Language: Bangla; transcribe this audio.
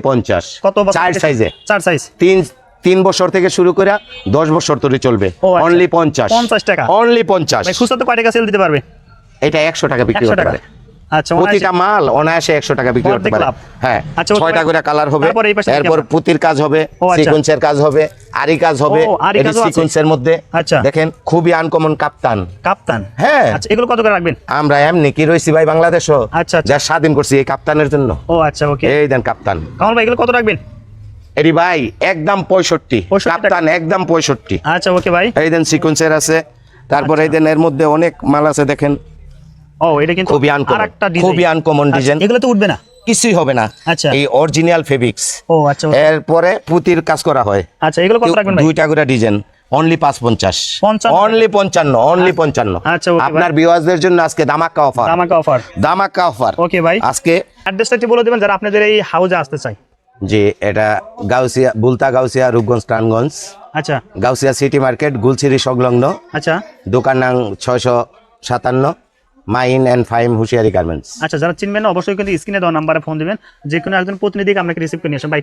পঞ্চাশ। কত চার সাইজে চার সাইজ তিন তিন বছর থেকে শুরু করে দশ বছর ধরে চলবে। আচ্ছা। অনলি পঞ্চাশ। 50 টাকা। অনলি পঞ্চাশ। খুচরা তো কয় টাকা সেল দিতে পারবে? এটা একশো টাকা বিক্রি করতে পারে। আচ্ছা প্রতিটা মাল অনায়াসে একশো টাকা বিক্রি করতে পারে। হ্যাঁ আচ্ছা, ছয়টা করে কালার হবে এরপর পুতির কাজ হবে আচ্ছা। কাজ হবে। আরি কাজ হবে আছে। সিকোয়েন্সের মধ্যে। আচ্ছা। দেখেন খুবই আনকমন কাপ্তান কাপ্তান হ্যাঁ। আচ্ছা এগুলো কত করে রাখবেন? আমরা এমনি কি ভাই বাংলাদেশও? আচ্ছা। যা স্বাধীন করছি এই কাপ্তানের জন্য। ও আচ্ছা ওকে এই দেন কাপ্তান কামাল ভাই এগুলো কত রাখবেন? এরি ভাই একদম পঁয়ষট্টি। 65 কাপ্তান একদম পঁয়ষট্টি। আচ্ছা ওকে ভাই। এই দেন সিকোয়েন্সের আছে। তারপর। এই দেন এর মধ্যে অনেক মাল আছে দেখেন। ও এটা কিন্তু খুবই আনকমন খুবই আনকমন ডিজাইন এগুলো তো উঠবে না। কিছুই হবে না। আচ্ছা। এই অরিজিনাল ফেব্রিক্স ও আচ্ছা এরপরে পুতির কাজ করা হয়। আচ্ছা এগুলো কত রাখবেন ভাই? দুইটা করে ডিজাইন। অনলি পাঁচ পঞ্চাশ। অনলি পঞ্চান্ন অনলি পঞ্চান্ন। আচ্ছা, okay, আপনার ভিউয়ার্সদের জন্য আজকে দামাক্কা অফার আমাকে অফার দামাক্কা অফার ওকে ভাই। আজকে অ্যাড্রেসটা একটু বলে দেবেন যারা আপনাদের এই হাউজে আসতে চায়। যে এটা গাউসিয়া বুলতা গাউসিয়া রূপগঞ্জ টানগঞ্জ। আচ্ছা। গাউসিয়া সিটি মার্কেট গুলছিরি সংলগ্ন। আচ্ছা। দোকান নাং ছয়শো সাতান্ন। মাইন অ্যান্ড ফাইম হুশিয়ারি গার্মেন্টস। আচ্ছা যারা চিনবেন না, অবশ্যই কিন্তু স্ক্রিনে দেওয়া নাম্বারে ফোন দিবেন। যে কোনো একজন প্রতিনিধিকে আপনাকে রিসিভ করে নিয়ে আসেন বাই